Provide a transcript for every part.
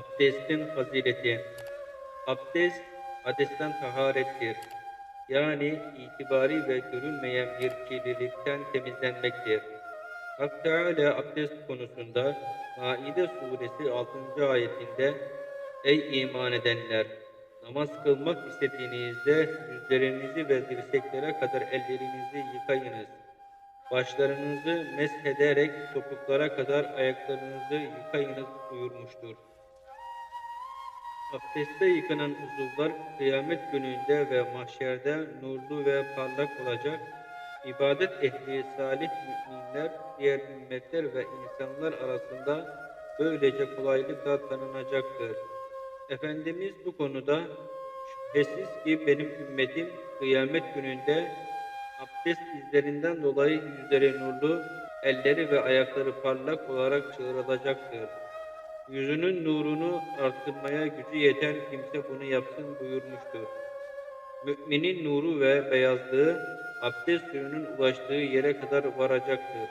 Abdestin fazileti. Abdest, hadesten taharettir. Yani itibari ve görünmeyen bir kirlilikten temizlenmektir. Hak Teala abdest konusunda Maide suresi 6. ayetinde Ey iman edenler! Namaz kılmak istediğinizde yüzlerinizi ve dirseklere kadar ellerinizi yıkayınız. Başlarınızı meshederek topuklara kadar ayaklarınızı yıkayınız buyurmuştur. Abdestte yıkanan uzuvlar kıyamet gününde ve mahşerde nurlu ve parlak olacak. İbadet ehli salih müminler, diğer ümmetler ve insanlar arasında böylece kolaylıkla tanınacaktır. Efendimiz bu konuda şüphesiz ki benim ümmetim kıyamet gününde abdest izlerinden dolayı yüzleri nurlu, elleri ve ayakları parlak olarak çığırılacaktır. Yüzünün nurunu arttırmaya gücü yeten kimse bunu yapsın buyurmuştur. Müminin nuru ve beyazlığı abdest suyunun ulaştığı yere kadar varacaktır.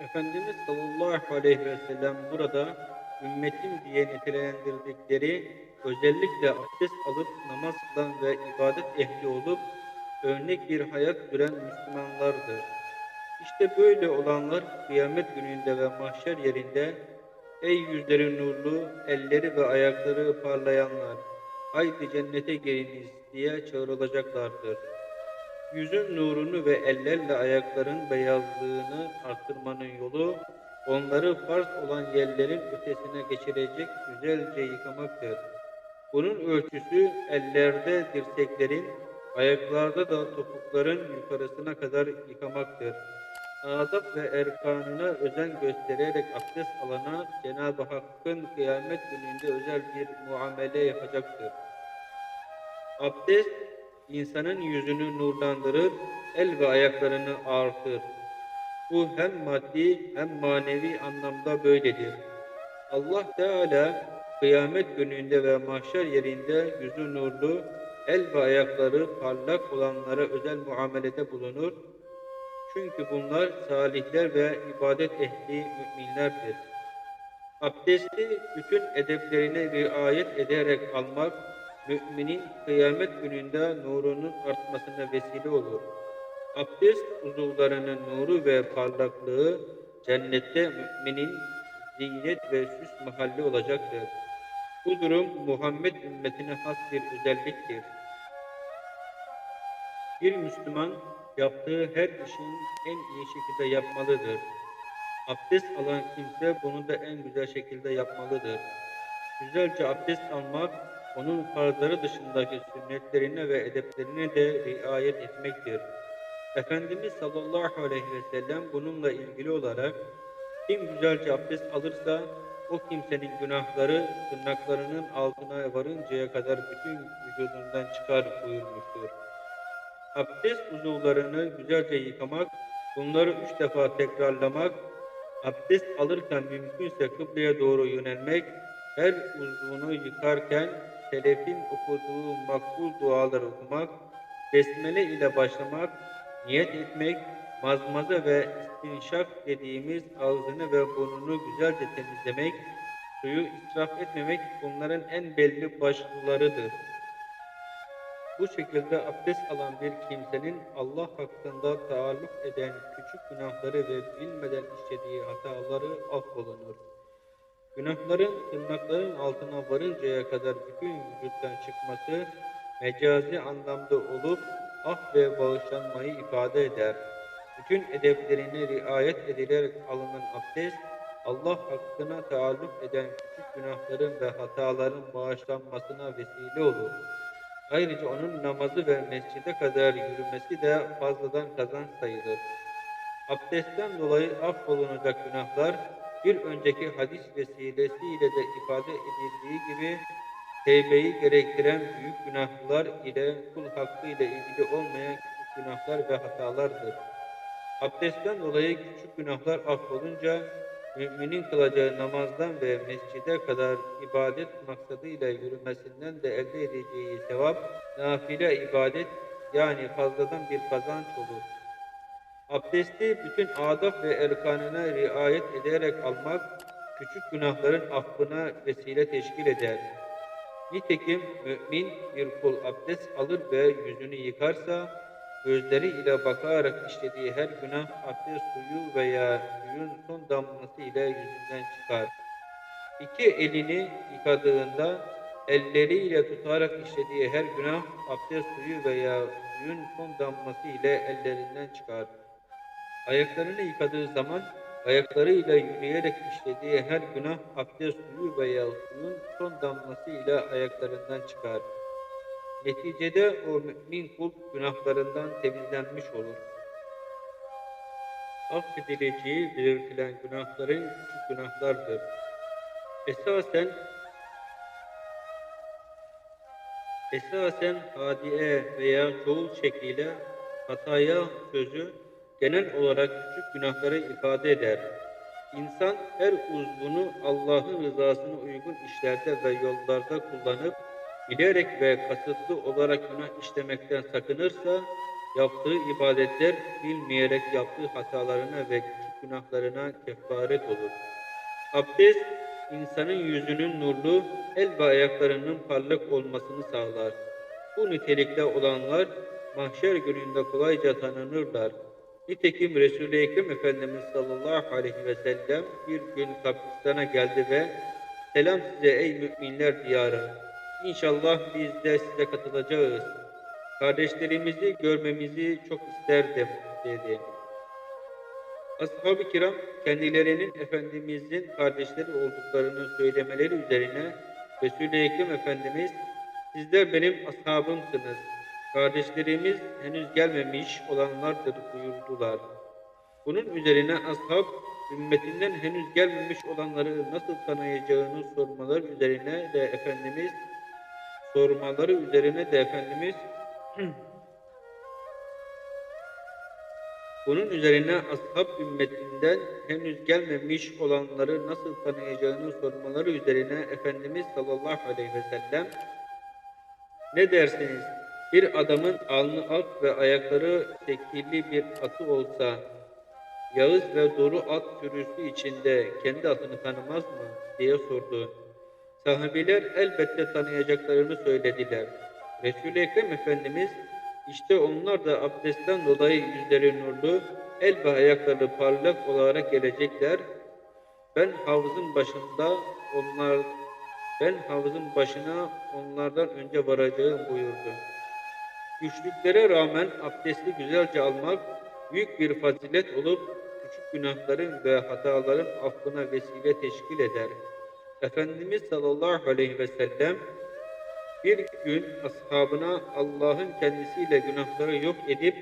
Efendimiz sallallahu aleyhi ve sellem burada ümmetim diye nitelendirdikleri özellikle abdest alıp namaz kılan ve ibadet ehli olup örnek bir hayat süren Müslümanlardır. İşte böyle olanlar kıyamet gününde ve mahşer yerinde Ey yüzleri nurlu, elleri ve ayakları parlayanlar, haydi cennete giriniz diye çağrılacaklardır. Yüzün nurunu ve ellerle ayakların beyazlığını arttırmanın yolu, onları farz olan yerlerin ötesine geçirecek güzelce yıkamaktır. Bunun ölçüsü ellerde dirseklerin, ayaklarda da topukların yukarısına kadar yıkamaktır. Adab ve erkanına özen göstererek abdest alana Cenab-ı Hakk'ın kıyamet gününde özel bir muamele yapacaktır. Abdest, insanın yüzünü nurlandırır, el ve ayaklarını ağırtır. Bu hem maddi hem manevi anlamda böyledir. Allah Teala kıyamet gününde ve mahşer yerinde yüzü nurlu, el ve ayakları parlak olanlara özel muamelede bulunur. Çünkü bunlar salihler ve ibadet ehli müminlerdir. Abdesti bütün edeplerine riayet ederek almak, müminin kıyamet gününde nurunun artmasına vesile olur. Abdest uzuvlarının nuru ve parlaklığı cennette müminin zinet ve süs mahalli olacaktır. Bu durum Muhammed ümmetine has bir özelliktir. Bir Müslüman yaptığı her işin en iyi şekilde yapmalıdır. Abdest alan kimse bunu da en güzel şekilde yapmalıdır. Güzelce abdest almak, onun farzları dışındaki sünnetlerine ve edeplerine de riayet etmektir. Efendimiz sallallahu aleyhi ve sellem bununla ilgili olarak kim güzelce abdest alırsa o kimsenin günahları tırnaklarının altına varıncaya kadar bütün vücudundan çıkar buyurmuştur. Abdest uzuvlarını güzelce yıkamak, bunları üç defa tekrarlamak, abdest alırken mümkünse kıbleye doğru yönelmek, her uzvunu yıkarken selefin okuduğu makbul duaları okumak, besmele ile başlamak, niyet etmek, mazmaza ve istinşak dediğimiz ağzını ve burnunu güzelce temizlemek, suyu israf etmemek bunların en belli başlılarıdır. Bu şekilde abdest alan bir kimsenin Allah hakkında taalluk eden küçük günahları ve bilmeden işlediği hataları affolunur. Günahların tırnakların altına varıncaya kadar bütün vücuttan çıkması mecazi anlamda olup af ve bağışlanmayı ifade eder. Bütün edeplerine riayet edilerek alınan abdest, Allah hakkına taalluk eden küçük günahların ve hataların bağışlanmasına vesile olur. Ayrıca onun namazı ve mescide kadar yürümesi de fazladan kazanç sayılır. Abdestten dolayı affolunacak günahlar, bir önceki hadis vesilesiyle de ifade edildiği gibi, tevbeyi gerektiren büyük günahlar ile kul hakkı ile ilgili olmayan küçük günahlar ve hatalardır. Abdestten dolayı küçük günahlar affolunca, müminin kılacağı namazdan ve mescide kadar ibadet maksadıyla yürümesinden de elde edeceği sevap, nafile ibadet yani fazladan bir kazanç olur. Abdesti bütün adab ve erkanına riayet ederek almak, küçük günahların affına vesile teşkil eder. Nitekim mümin bir kul abdest alır ve yüzünü yıkarsa, gözleri ile bakarak işlediği her günah abdest suyu veya suyun son damlası ile yüzünden çıkar. İki elini yıkadığında elleriyle tutarak işlediği her günah abdest suyu veya suyun son damlası ile ellerinden çıkar. Ayaklarını yıkadığı zaman ayaklarıyla yürüyerek işlediği her günah abdest suyu veya suyun son damlası ile ayaklarından çıkar. Neticede o mümin kul günahlarından temizlenmiş olur. Affedileceği belirtilen günahların küçük günahlardır. Esasen esasen hadiye veya çoğul şekliyle hataya sözü genel olarak küçük günahları ifade eder. İnsan her uzvunu Allah'ın rızasına uygun işlerde ve yollarda kullanıp bilerek ve kasıtlı olarak günah işlemekten sakınırsa yaptığı ibadetler bilmeyerek yaptığı hatalarına ve küçük günahlarına kefaret olur. Abdest insanın yüzünün nurlu, el ve ayaklarının parlak olmasını sağlar. Bu nitelikte olanlar mahşer gününde kolayca tanınırlar. Nitekim Resul-i Ekrem Efendimiz sallallahu aleyhi ve sellem bir gün kabristana geldi ve Selam size ey müminler diyarı. İnşallah biz de size katılacağız. Kardeşlerimizi görmemizi çok isterdim dedi. Ashab-ı kiram kendilerinin Efendimizin kardeşleri olduklarını söylemeleri üzerine Resul-i Ekrem Efendimiz sizler benim ashabımsınız. Kardeşlerimiz henüz gelmemiş olanlardır buyurdular. Bunun üzerine ashab ümmetinden henüz gelmemiş olanları nasıl tanıyacağını sormaları üzerine de Efendimiz sormaları üzerine de Efendimiz Bunun üzerine ashab ümmetinden henüz gelmemiş olanları nasıl tanıyacağını sormaları üzerine Efendimiz sallallahu aleyhi ve sellem ne dersiniz? Bir adamın alnı ak ve ayakları şekilli bir atı olsa, Yağız ve Doru at sürüsü içinde kendi atını tanımaz mı? diye sordu. Sahabiler elbette tanıyacaklarını söylediler. Resul-i Ekrem Efendimiz işte onlar da abdestten dolayı yüzleri nurlu, el ve ayakları parlak olarak gelecekler. Ben havuzun başında onlar ben havuzun başına onlardan önce varacağım buyurdu. Güçlüklere rağmen abdesti güzelce almak büyük bir fazilet olup küçük günahların ve hataların affına vesile teşkil eder. Efendimiz sallallahu aleyhi ve sellem bir gün ashabına Allah'ın kendisiyle günahları yok edip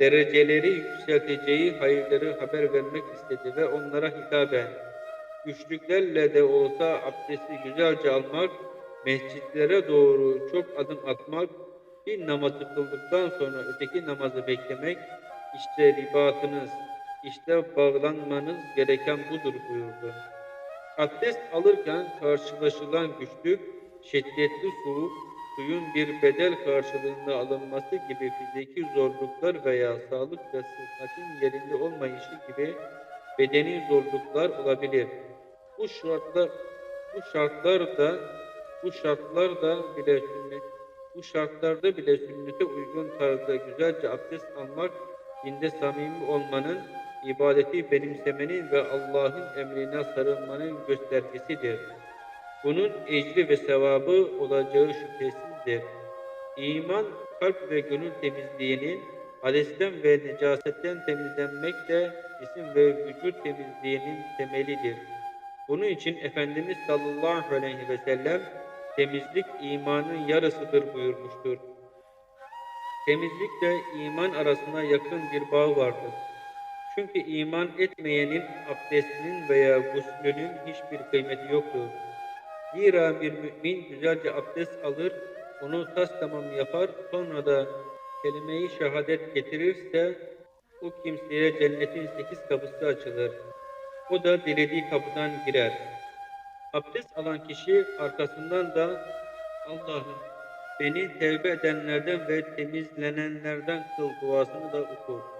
dereceleri yükselteceği hayırları haber vermek istedi ve onlara hitaben güçlüklerle de olsa abdesti güzelce almak, mescitlere doğru çok adım atmak, bir namazı kıldıktan sonra öteki namazı beklemek, işte ribatınız, işte bağlanmanız gereken budur buyurdu. Abdest alırken karşılaşılan güçlük, şiddetli soğuk, suyun bir bedel karşılığında alınması gibi fiziki zorluklar veya sağlık ve sıhhatin yerinde olmayışı gibi bedeni zorluklar olabilir. Bu şartlar bu şartlar da bu şartlar da bile sünnet bu şartlarda bile sünnete uygun tarzda güzelce abdest almak dinde samimi olmanın, ibadeti benimsemenin ve Allah'ın emrine sarılmanın göstergesidir. Bunun ecri ve sevabı olacağı şüphesizdir. İman, kalp ve gönül temizliğinin, hadesten ve necasetten temizlenmek de cisim ve vücut temizliğinin temelidir. Bunun için Efendimiz sallallahu aleyhi ve sellem temizlik imanın yarısıdır buyurmuştur. Temizlikle iman arasında yakın bir bağ vardır. Çünkü iman etmeyenin abdestinin veya guslünün hiçbir kıymeti yoktur. Zira bir mümin güzelce abdest alır, onu tas tamam yapar, sonra da kelime-i şehadet getirirse o kimseye cennetin sekiz kapısı açılır. O da dilediği kapıdan girer. Abdest alan kişi arkasından da Allah'ım beni tevbe edenlerden ve temizlenenlerden kıl duasını da okur.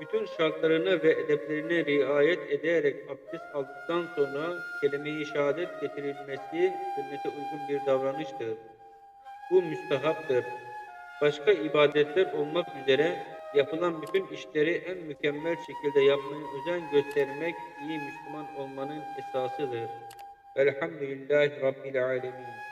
Bütün şartlarına ve edeplerine riayet ederek abdest aldıktan sonra kelime-i şehadet getirilmesi sünnete uygun bir davranıştır. Bu müstehaptır. Başka ibadetler olmak üzere yapılan bütün işleri en mükemmel şekilde yapmaya özen göstermek iyi Müslüman olmanın esasıdır. Velhamdülillahi Rabbil Alemin.